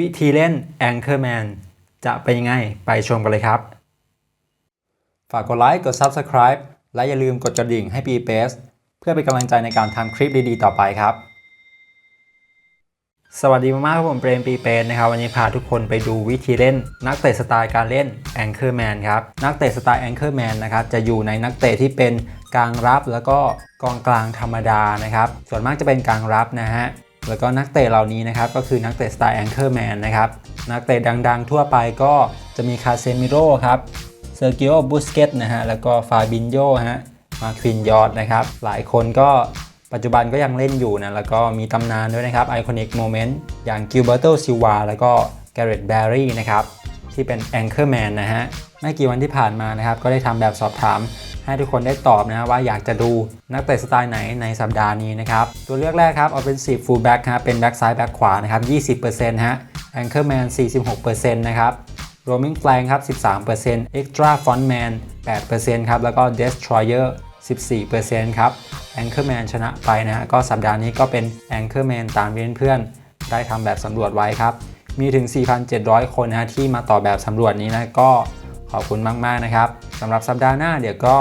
วิธีเล่น Anchorman จะเป็นยังไง ไปชมกันเลยครับ ฝากกดไลค์ กด Subscribe และอย่าลืมกดกระดิ่งให้ปีเ s เพื่อเป็นกำลังใจในการทำคลิปดีๆ ต่อไปครับ สวัสดีมากๆครับผมเปรมปีเปนนะครับ วันนี้พาทุกคนไปดูวิธีเล่น นักเตะสไตล์การเล่น Anchorman ครับ นักเตะสไตล์ Anchorman นะครับจะอยู่ในนักเตะที่เป็นกลางรับแล้วก็กองกลางธรรมดานะครับ ส่วนมากจะเป็นกลางรับนะฮะ แล้วก็นักเตะเหล่านี้นะครับก็คือนักเตะสไตล์ Anchorman นนะครับนักเตะดังๆ ทั่วไปก็จะมีคาเซมิโร่ครับเซอร์กิโอบุสเกตนะฮะแล้วก็ฟาบินโยฮะมาควินยอดนะครับหลายคนก็ปัจจุบันก็ยังเล่นอยู่นะแล้วก็มีตำนานด้วยนะครับไอคอนิกโมเมนต์อย่างกิลเบอร์โตซิวาแล้วก็แกเรตแบร์รี่นะครับที่เป็น Anchorman นะฮะไม่กี่วันที่ผ่านมานะครับก็ได้ทำแบบสอบถาม ให้ทุกคนได้ตอบนะว่าอยากจะดูนักเตะสไตล์ไหนในสัปดาห์นี้นะครับ ตัวเลือกแรกครับ Offensive Fullback ครับเป็นแบ็กซ้ายแบ็กขวานะครับ20%ฮะ Anchorman 46%นะครับ Roaming Flank ครับ13% Extra Frontman 8%ครับแล้วก็ Destroyer 14%ครับ Anchorman ชนะไปนะฮะก็สัปดาห์นี้ก็เป็น Anchorman ตามเพื่อนๆได้ทำแบบสำรวจไว้ครับ มีถึง 4,700 คนนะที่มาต่อแบบสำรวจนี้นะก็ขอบคุณมากๆนะครับำหรับสัปดาห์หน้าเดี๋ยวก็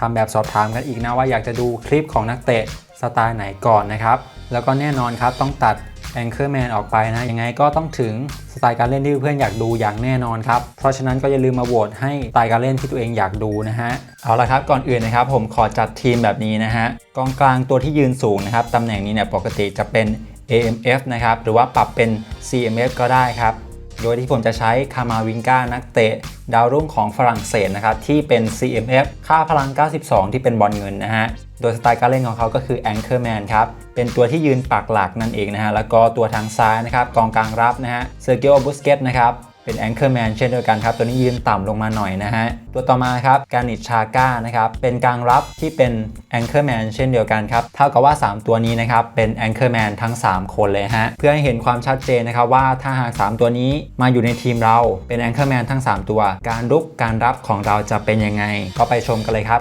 ทำแบบสอบถามกันอีกนะว่าอยากจะดูคลิปของนักเตะสไตล์ไหนก่อนนะครับ แล้วก็แน่นอนครับต้องตัด Anchorman ออกไปนะ ยังไงก็ต้องถึงสไตล์การเล่นที่เพื่อนอยากดูอย่างแน่นอนครับ เพราะฉะนั้นก็อย่าลืมมาโหวตให้สไตล์การเล่นที่ตัวเองอยากดูนะฮะ เอาละครับก่อนอื่นนะครับ ผมขอจัดทีมแบบนี้นะฮะกองกลางตัวที่ยืนสูงนะครับตำแหน่งนี้เนี่ยปกติจะเป็น AMF นะครับหรือว่าปรับเป็น CMF ก็ได้ครับ โดยที่ผมจะใช้คามาวิงกานักเตะดาวรุ่งของฝรั่งเศสนะครับ ที่เป็น CMF ค่าพลัง 92 ที่เป็นบอลเงินนะฮะ โดยสไตล์การเล่นของเขาก็คือ Anchorman ครับ เป็นตัวที่ยืนปักหลักนั่นเองนะฮะ แล้วก็ตัวทางซ้ายนะครับ กองกลางรับนะฮะเซอร์เกียบุสเกตนะครับ เป็น Anchorman เช่นเดียวกันครับ ตัวนี้ยืนต่ำลงมาหน่อยนะฮะ ตัวต่อมาครับการิชชาก้านะครับ เป็นกลางรับที่เป็น Anchorman เช่นเดียวกันครับ เท่ากับว่า 3 ตัวนี้นะครับ เป็น Anchorman ทั้ง 3 คนเลยฮะ เพื่อให้เห็นความชัดเจนนะครับว่าถ้าหาก 3 ตัวนี้มาอยู่ในทีมเราเป็น Anchorman ทั้ง 3 ตัว การรุกการรับของเราจะเป็นยังไง ก็ไปชมกันเลยครับ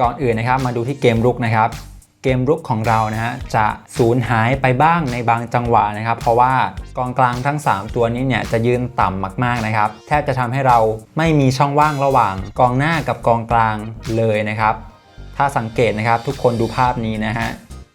ก่อนอื่นนะครับมาดูที่เกมรุกนะครับ เกมรุกของเรานะฮะจะสูญหายไปบ้างในบางจังหวะนะครับ เพราะว่ากองกลางทั้ง 3 ตัวนี้เนี่ยจะยืนต่ำมากๆนะครับแทบจะทำให้เราไม่มีช่องว่างระหว่างกองหน้ากับกองกลางเลยนะครับ ถ้าสังเกตนะครับทุกคนดูภาพนี้นะฮะ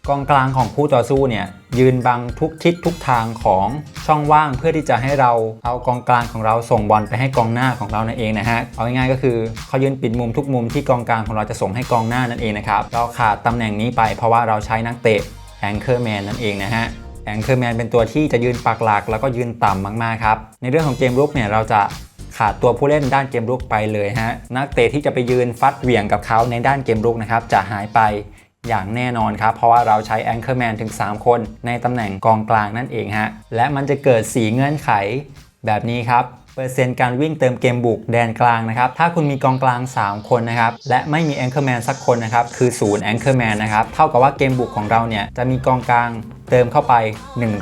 กองกลางของผู้ต่อสู้เนี่ยยืนบังทุกทิศทุกทางของช่องว่างเพื่อที่จะให้เราเอากองกลางของเราส่งบอลไปให้กองหน้าของเรานั่นเองนะฮะเอาง่ายๆก็คือเขายืนปิดมุมทุกมุมที่กองกลางของเราจะส่งให้กองหน้านั่นเองนะครับเราขาดตำแหน่งนี้ไปเพราะว่าเราใช้นักเตะ Anchorman นั่นเองนะฮะ Anchorman เป็นตัวที่จะยืนปักหลักแล้วก็ยืนต่ำมากๆครับในเรื่องของเกมรุกเนี่ยเราจะขาดตัวผู้เล่นด้านเกมรุกไปเลยฮะนักเตะที่จะไปยืนฟัดเหวี่ยงกับเขาในด้านเกมรุกนะครับจะหายไป อย่างแน่นอนครับ เพราะว่าเราใช้ Anchorman ถึง 3 คนในตำแหน่งกองกลางนั่นเองฮะ และมันจะเกิด 4 เงื่อนไขแบบนี้ครับเปอร์เซ็นต์การวิ่งเติมเกมบุกแดนกลางนะครับ ถ้าคุณมีกองกลาง 3 คนนะครับ และไม่มี Anchorman สักคนนะครับ คือศูนย์ Anchorman นะครับ เท่ากับว่าเกมบุกของเราเนี่ย จะมีกองกลางเติมเข้าไป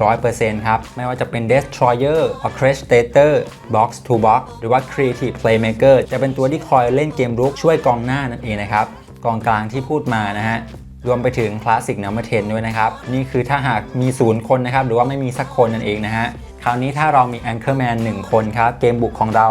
100%ครับ ไม่ว่าจะเป็น Destroyer Orchestrator Box to Box หรือว่า Creative Playmaker จะเป็นตัวที่คอยเล่นเกมรุกช่วยกองหน้านั่นเองนะครับ กองกลางที่พูดมานะฮะ รวมไปถึงคลาสสิกนัมเบอร์เทนด้วยนะครับ นี่คือถ้าหากมีศูนย์คนนะครับ หรือว่าไม่มีสักคนนั่นเองนะฮะ คราวนี้ถ้าเรามี Anchorman 1คนครับ เกมบุกของเรา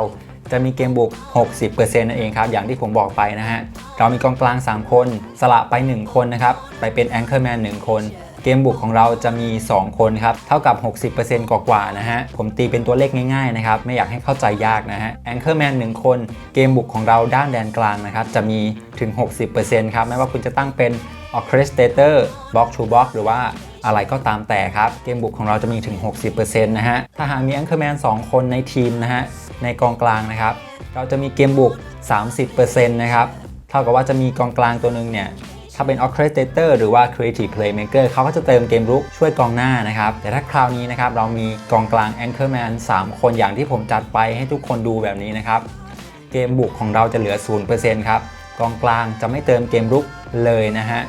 จะมีเกมบุก 60%นั่นเองครับ อย่างที่ผมบอกไปนะฮะ เรามีกองกลาง 3 คน สละไป 1 คนนะครับ ไปเป็น Anchorman 1คนเกมบุกของเราจะมี 2 คนครับ เท่ากับ 60%กว่าๆนะฮะ ผมตีเป็นตัวเลขง่ายๆนะครับ ไม่อยากให้เข้าใจยากนะฮะ Anchorman 1คน เกมบุกของเราด้านแดนกลางนะครับ จะมีถึง 60%ครับ ไม่ว่าคุณจะตั้งเป็น Orchestrator Box to Box หรือว่าอะไรก็ตามแต่ครับ เกมบุกของเราจะมีถึง 60%นะฮะ ถ้าหากมี Anchorman 2 คนในทีมนะฮะ ในกองกลางนะครับ เราจะมีเกมบุก 30%นะครับ เท่ากับว่าจะมีกองกลางตัวหนึ่งเนี่ย ถ้าเป็น Orchestrator หรือว่า Creative Playmaker เขาก็จะเติมเกมรุกช่วยกองหน้านะครับ แต่ถ้าคราวนี้นะครับ เรามีกองกลาง Anchorman 3 คนอย่างที่ผมจัดไปให้ทุกคนดูแบบนี้นะครับ เกมบุกของเราจะเหลือ 0%ครับ กองกลางจะไม่เติมเกมรุกเลยนะฮะ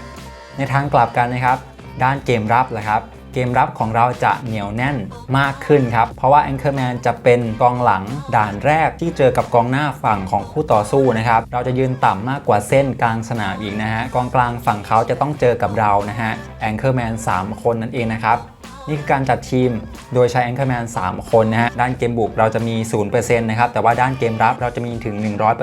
ในทางกลับกันนะครับ ด้านเกมรับล่ะครับเกมรับของเราจะเหนียวแน่นมากขึ้นครับ เพราะว่า Anchorman จะเป็นกองหลังด่านแรกที่เจอกับกองหน้าฝั่งของคู่ต่อสู้นะครับ เราจะยืนต่ำมากกว่าเส้นกลางสนามอีกนะฮะ กองกลางฝั่งเขาจะต้องเจอกับเรานะฮะ Anchorman 3 คนนั่นเองนะครับ นี่คือการจัดทีมโดยใช้ Anchorman 3คนนะฮะ ด้านเกมบุกเราจะมี 0%นะครับ แต่ว่าด้านเกมรับเราจะมีถึง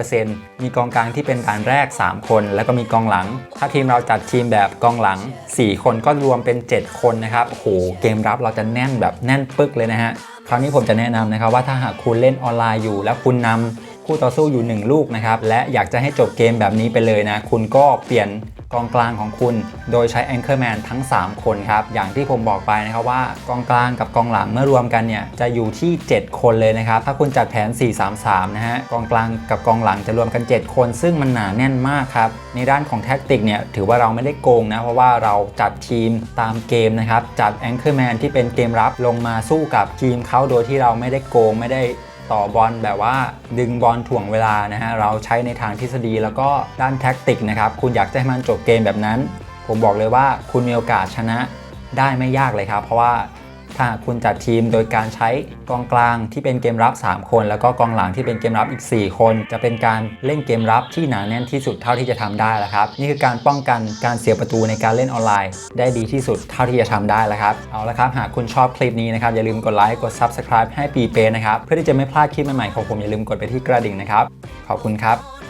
100%มีกองกลางที่เป็นด่านแรก 3 คน แล้วก็มีกองหลัง ถ้าทีมเราจัดทีมแบบกองหลัง 4 คนก็รวมเป็น 7 คนนะครับโอ้โหเกมรับเราจะแน่นแบบแน่นปึกเลยนะฮะ คราวนี้ผมจะแนะนำนะครับว่าถ้าหากคุณเล่นออนไลน์อยู่ แล้วคุณนำคู่ต่อสู้อยู่ 1 ลูกนะครับ และอยากจะให้จบเกมแบบนี้ไปเลยนะ คุณก็เปลี่ยน กองกลางของคุณ โดยใช้ Anchorman ทั้ง 3 คนครับ อย่างที่ผมบอกไปนะครับว่ากองกลางกับกองหลังเมื่อรวมกันเนี่ยจะอยู่ที่ 7 คนเลยนะครับ ถ้าคุณจัดแผน 4-3-3 นะฮะกองกลางกับกองหลังจะรวมกัน 7 คน ซึ่งมันหนาแน่นมากครับ ในด้านของแท็กติกเนี่ยถือว่าเราไม่ได้โกงนะเพราะว่าเราจัดทีมตามเกมนะครับจัด Anchorman ที่เป็นเกมรับลงมาสู้กับทีมเขาโดยที่เราไม่ได้โกงไม่ได้ ต่อบอลแบบว่าดึงบอลถ่วงเวลานะฮะเราใช้ในทางทฤษฎีแล้วก็ด้านแท็กติกนะครับคุณอยากจะให้มันจบเกมแบบนั้น ผมบอกเลยว่าคุณมีโอกาสชนะได้ไม่ยากเลยครับ เพราะว่า ถ้าคุณจัดทีมโดยการใช้กองกลางที่เป็นเกมรับ 3 คน แล้วก็กองหลังที่เป็นเกมรับอีก 4 คน จะเป็นการเล่นเกมรับที่หนาแน่นที่สุดเท่าที่จะทำได้แล้วครับ นี่คือการป้องกันการเสียประตูในการเล่นออนไลน์ ได้ดีที่สุดเท่าที่จะทำได้แล้วครับเอาละครับหากคุณชอบคลิปนี้นะครับอย่าลืมกดไลค์กด Subscribe ให้ปีเปนะครับเพื่อที่จะไม่พลาดคลิปใหม่ๆของผมอย่าลืมกดไปที่กระดิ่งนะครับขอบคุณครับ